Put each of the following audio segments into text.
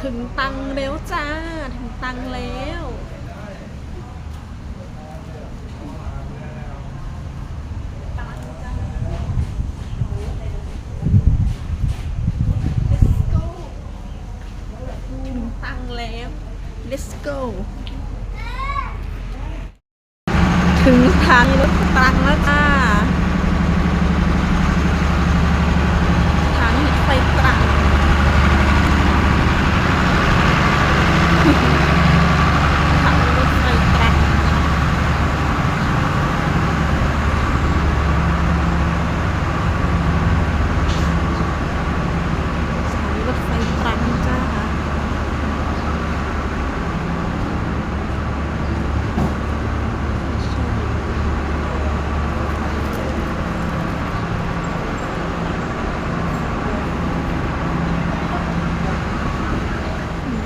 ถึงตังแล้วจ้า ถึงตังแล้ว Let's go ถึงตังแล้ว Let's go ถึงทางรถตังแล้วจ้าสถานีรถไฟตรัง สถานีรถไฟตรังสถานีรถไฟตรังจ้า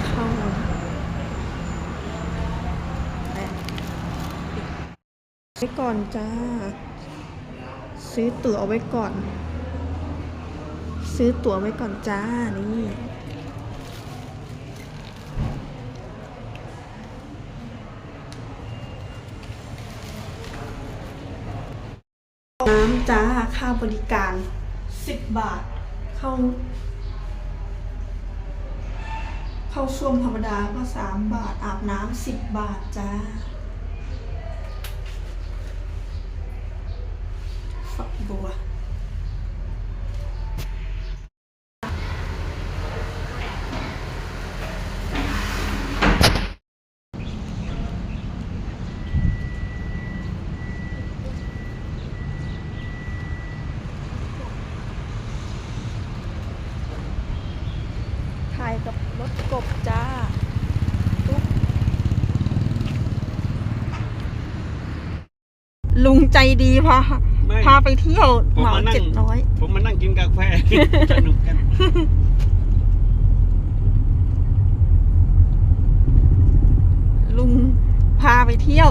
เข้า ไว้ก่อนจ้า ซื้อตั๋วเอาไว้ก่อน ซื้อตั๋วไว้ก่อนจ้า นี่น้ำจ้า ค่าบริการ 10 บาท เข้า เข้าช่วมธรรมดาก็สามบาท อาบน้ำสิบบาทจ้า ฝัก บัว ถ่ายกับรถกบจ้าลุงใจดีพา ไม่พาไปเที่ยวผมเหมามานั่งเจ็ดร้อยผมมานั่งกินกาแฟสนุกกันลุงพาไปเที่ยว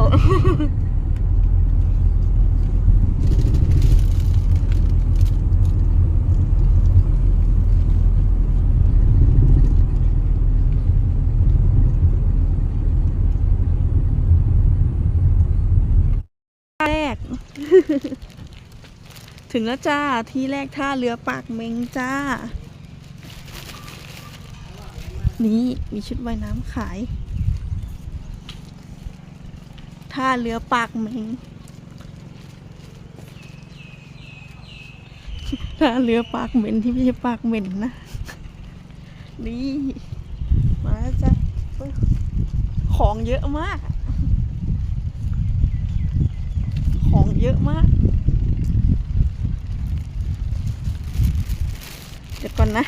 แรก ถึงแล้วจ้า ที่แรกท่าเรือปากเมงจ้า นี่มีชุดว่ายน้ำขาย ท่าเรือปากเมง ท่าเรือปากเหม็นที่ไม่ใช่ปากเหม็นนะ นี่ มาแล้วจ้ะของเยอะมาก ของเยอะมาก เดี๋ยว ก่อนนะ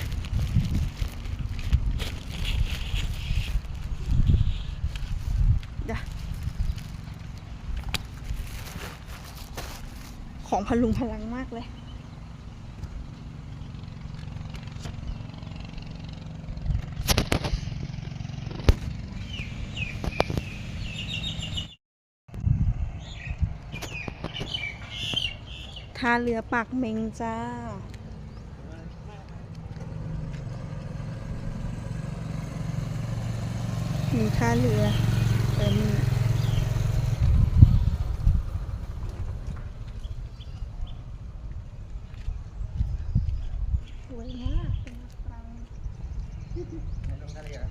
เดี๋ยวของพลุงพลังมากเลยท่าเรือปากเมงจ้า มีท่าเรือเออมีสวยมากเป็นตรัง ไม่ลงทะเลเหรอ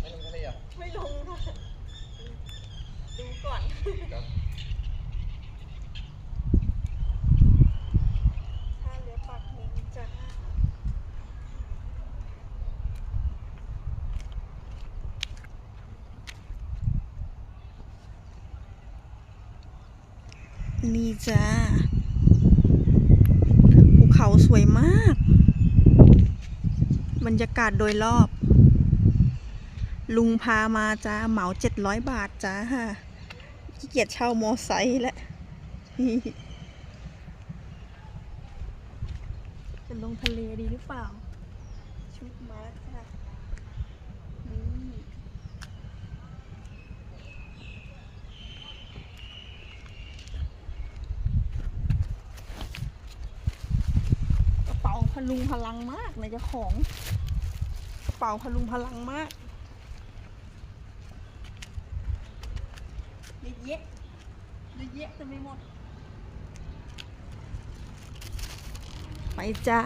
ไม่ลงทะเลเหรอ ไม่ลงค่ะ ดูก่อน ท่าเรือปากเมงจ้า นี่จ้าภูเขาสวยมาก บรรยากาศโดยรอบ ลุงพามาจ้าเหมาเจ็ดร้อยบาทจ้าขี้เกียจเช่ามอไซค์แล้ว จะลงทะเลดีหรือเปล่า ชุดมาแล้วจ้านี่ กระเป๋า พลุงพลังมากเลยเจ้าของกระเป๋าป๋าพลุงพลังมากเยอะแยะเยอะแยะจะไม่หมด ไปจ้า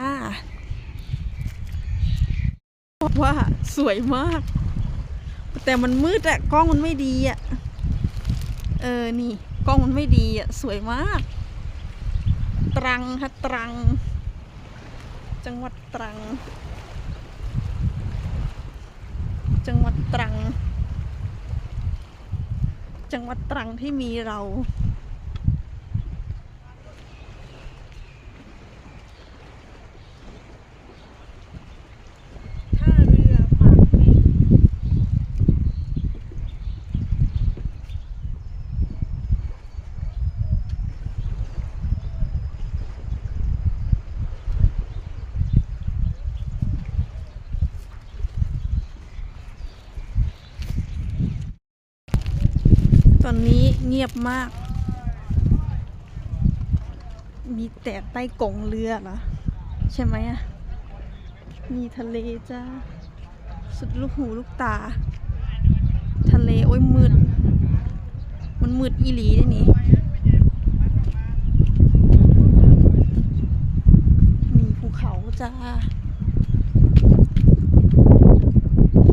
บอกว่าสวยมาก แต่มันมืดอะกล้องมันไม่ดีอะเออ นี่ กล้องมันไม่ดีอะสวยมาก ตรังค่ะตรัง จังหวัดตรัง จังหวัดตรัง จังหวัดตรังที่มีเรา ท่าเรือปากเมงต อนนี้เงียบมาก มีแต่ใต้กงเรือเหรอ ใช่ไหมอะมีทะเลจ้า สุดลูกหูลูกตา ทะเลโอ้ยมืด มันมืดอีหลีได้นี่มีภูเขาจ้า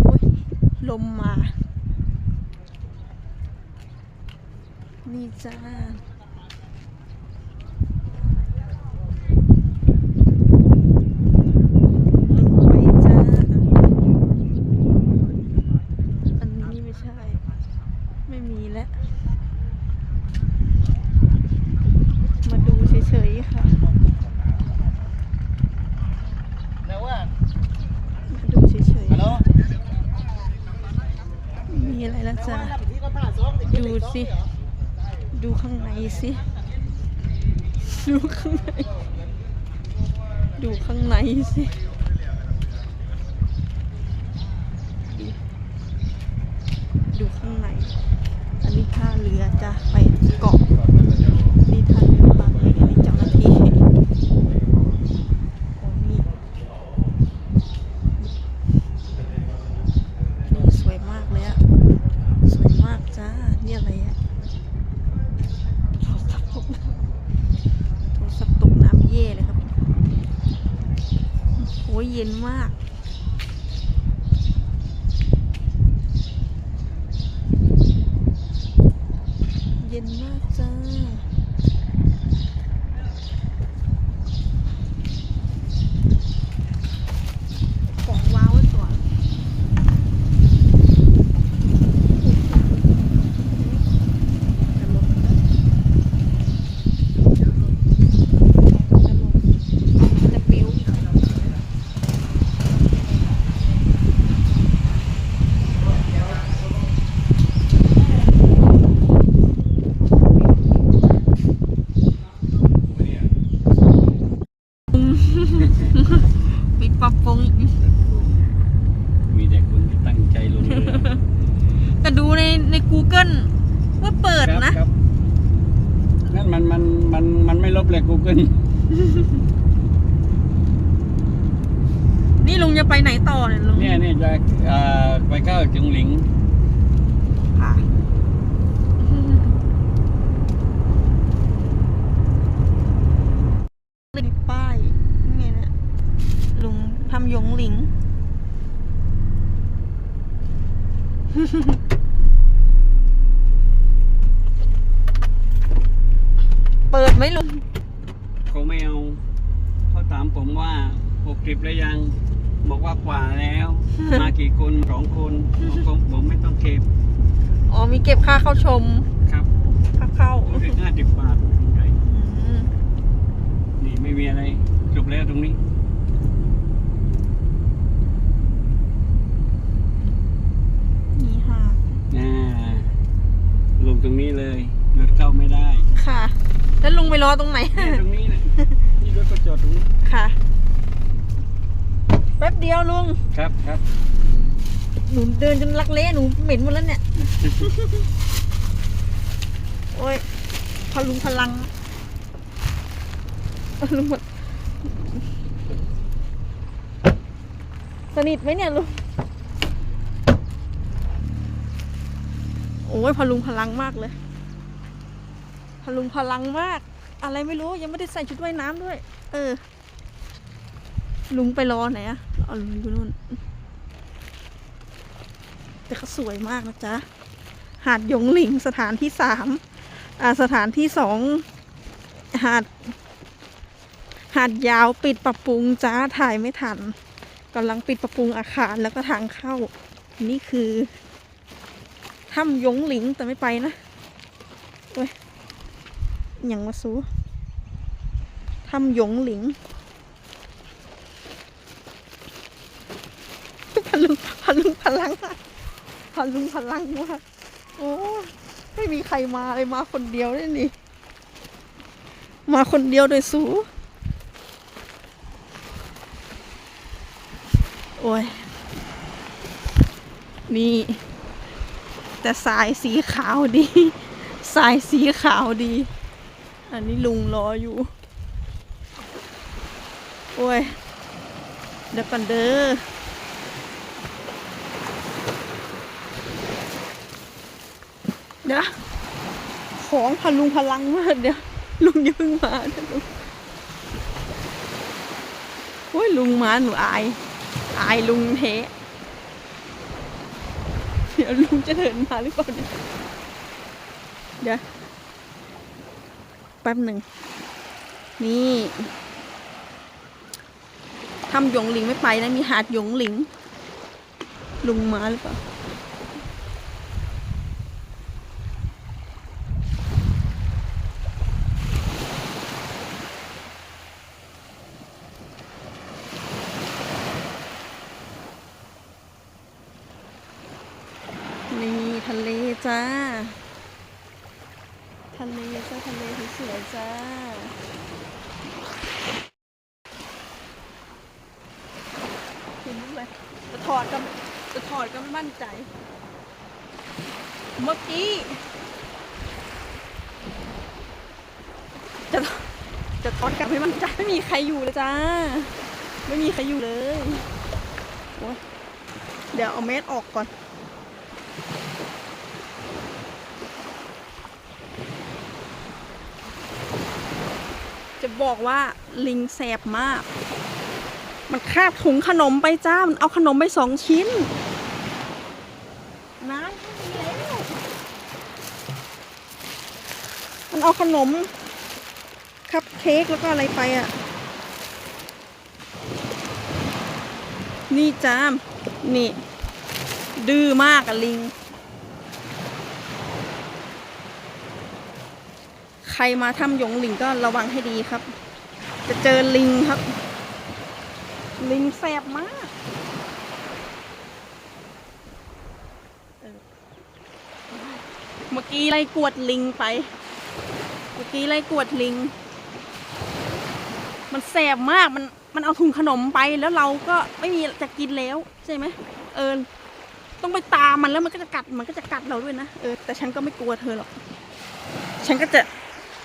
โอ้ยลมมา นี่ จ้าลงไปจ้าอันนี้ไม่ใช่ไม่มีแล้วมาดูเฉยๆค่ะแล้วว่ามาดูเฉยฮัลโหลๆมีอะไรแล้วจ้าแล้วที่เขาผ่าซ้อมเด็กดูสิ ดูข้างในสิ ดูข้างใน ดูข้างในสิดูข้างใน อันนี้ท่าเรือจะไปเกาะ นี่ท่าเรือบางเลยอันนี้เจ้าหน้าที่โอ้นี่นี่สวยมากเลยอะสวยมากจ้า นี่อะไรอะโทรศัพท์ตกน้ำโทรศัพท์ตกน้ำเย่เลยครับโอ้ยเย็นมาก เย็นมากจ้า ของว้าวไว้ก่อนจะลงนะจะลงจะปิ้วอีกปิดปรับปรุง มีแต่คนที่ตั้งใจลงเรือ แต่ดูในใน Google ว่าเปิดนะ ครับนั่นมันมันมัน มันไม่ลบเลย Google นี่ลุงจะไปไหนต่อเนี่ยลุงเนี่ยเนี่ยจะเอ่อไปเข้าจุงหลิง ค่ะมีป้ายนี่นะลุงทำหยงหลิง เปิดไหมลุง เขาไม่เอาเขาถามผมว่าหกสิบแล้วยัง บอกว่ากว่าแล้ว มากี่คนสองคนผมผมไม่ต้องเก็บ อ๋อมีเก็บค่าเข้าชม ครับค่าเข้ารู้สึกห้าสิบบาทอืมนี่ไม่มีอะไรจบแล้วตรงนี้ นี่ค่ะอ่าลงตรงนี้เลยรถเข้าไม่ได้ ค่ะ แล้วลุงไปรอตรงไหนตรงนี้นะนี่รถก็จอดตรงนี้ค่ะ แป๊บเดียวลุง ครับครับหนูเดินจนลักเละหนูเหม็นหมดแล้วเนี่ย โอ้ย พลุงพลังพลุงหมดสนิทไหมเนี่ยลุง โอ้ยพลุงพลังมากเลย พลุงพลังมาก อะไรไม่รู้ยังไม่ได้ใส่ชุดว่ายน้ำด้วย เออ ลุงไปรอไหนอะเอาลุงอยู่นู่น แต่เขาสวยมากนะจ๊ะ หาดหยงหลิงสถานที่สามอ่าสถานที่สองหาด หาดยาวปิดปรับปรุงจ้าถ่ายไม่ทันกำลังปิดปรับปรุงอาคารแล้วก็ทางเข้า นี่คือถ้ำหยงหลิงแต่ไม่ไปนะเว้ย ยังมาซูถ้ำหยงหลิงพลุงพลุงพลังอะพลุงพลังมากโอ้ไม่มีใครมาเลยมาคนเดียวได้นี่ มาคนเดียวโดยสู โอ้ย นี่ แต่สายสีขาวดี สายสีขาวดี อันนี้ลุงรออยู่ โอ้ย เดี๋ยวก่อนเด้อเดี๋ยวนะของพลุงพลังมากเดี๋ยวลุงย่าเพิ่งมาเดี๋ยวลุงโอ้ยลุงมาหนูอาย อายลุงเทะเดี๋ยวลุงจะเดินมาหรือเปล่าเนี่ยเดี๋ยว แป๊บหนึ่ง นี่ทำหยงหลิงไม่ไปนะ มีหาดหยงหลิง ลุงมาหรือเปล่านี่ทะเลจ้า ทะเลจ้าทะเลสวยๆ จ้าเห็นไหมจะถอดก็จะถอดก็ไม่มั่นใจ เมื่อกี้ จะจะถอดกลับไม่มั่นใจไม่มีใครอยู่เลยจ้า ไม่มีใครอยู่เลย เดี๋ยวเอาเมสออกก่อน บอกว่าลิงแสบมาก มันคาบถุงขนมไปจ้า มันเอาขนมไปสองชิ้นน้ำแล้วมันเอาขนม คัพเค้กแล้วก็อะไรไปอะ นี่จ้ามนี่ ดื้อมากอะลิง ใครมาถ้ำหยงหลิงก็ระวังให้ดีครับ จะเจอลิงครับ ลิงแสบมากเออเมื่อกี้ไล่กวดลิงไป เมื่อกี้ไล่กวดลิง มันแสบมากมันมันเอาถุงขนมไปแล้วเราก็ไม่มีจะกินแล้วใช่ไหมเออ ต้องไปตามมันแล้วมันก็จะกัดมันก็จะกัดเราด้วยนะเออแต่ฉันก็ไม่กลัวเธอหรอกฉันก็จะ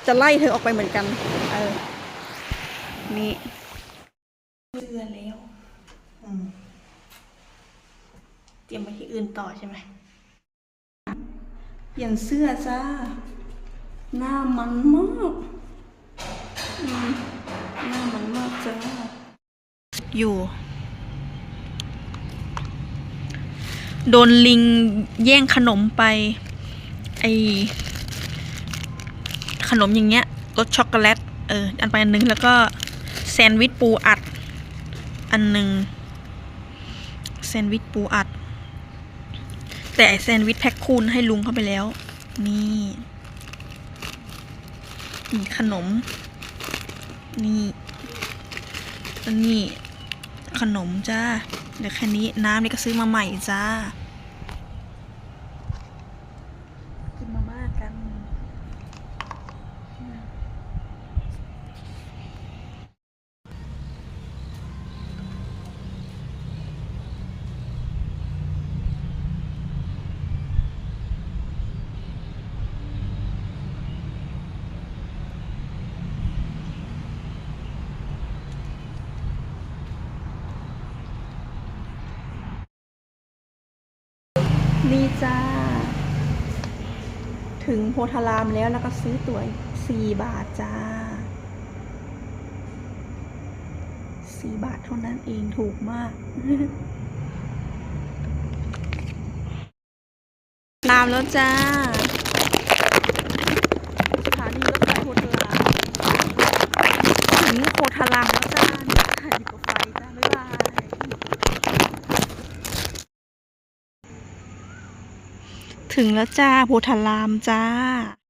จะไล่เธอออกไปเหมือนกัน เออ นี่เสื้อแล้วอืมเตรียมไปที่อื่นต่อใช่ไหมเปลี่ยนเสื้อจ้า หน้ามันมากอืมหน้ามันมากจ้า อยู่ โดนลิงแย่งขนมไป ไอ ขนมอย่างเงี้ยรสช็อกโกแลตเอออันไปอันหนึงแล้วก็แซนด์วิชปูอัด อันหนึ่งแซนด์วิชปูอัด แต่แซนด์วิชแพ็คคูณให้ลุงเข้าไปแล้ว นี่นี่ขนม นี่แล้วนี่ขนมจ้าเดี๋ยวแค่นี้น้ำนี่ก็ซื้อมาใหม่จ้า นี่จ้า ถึงโพธารามแล้วแล้วก็ซื้อตั๋วสี่บาทจ้าสี่บาทเท่านั้นเองถูกมากตามแล้วจ้าสถานีรถไฟโพธารามถึงโพธารามแล้วจ้าเนี่ยค่ะอยู่กับไฟจ้า บ๊ายบาย ถึงแล้วจ้าโพธารามจ้า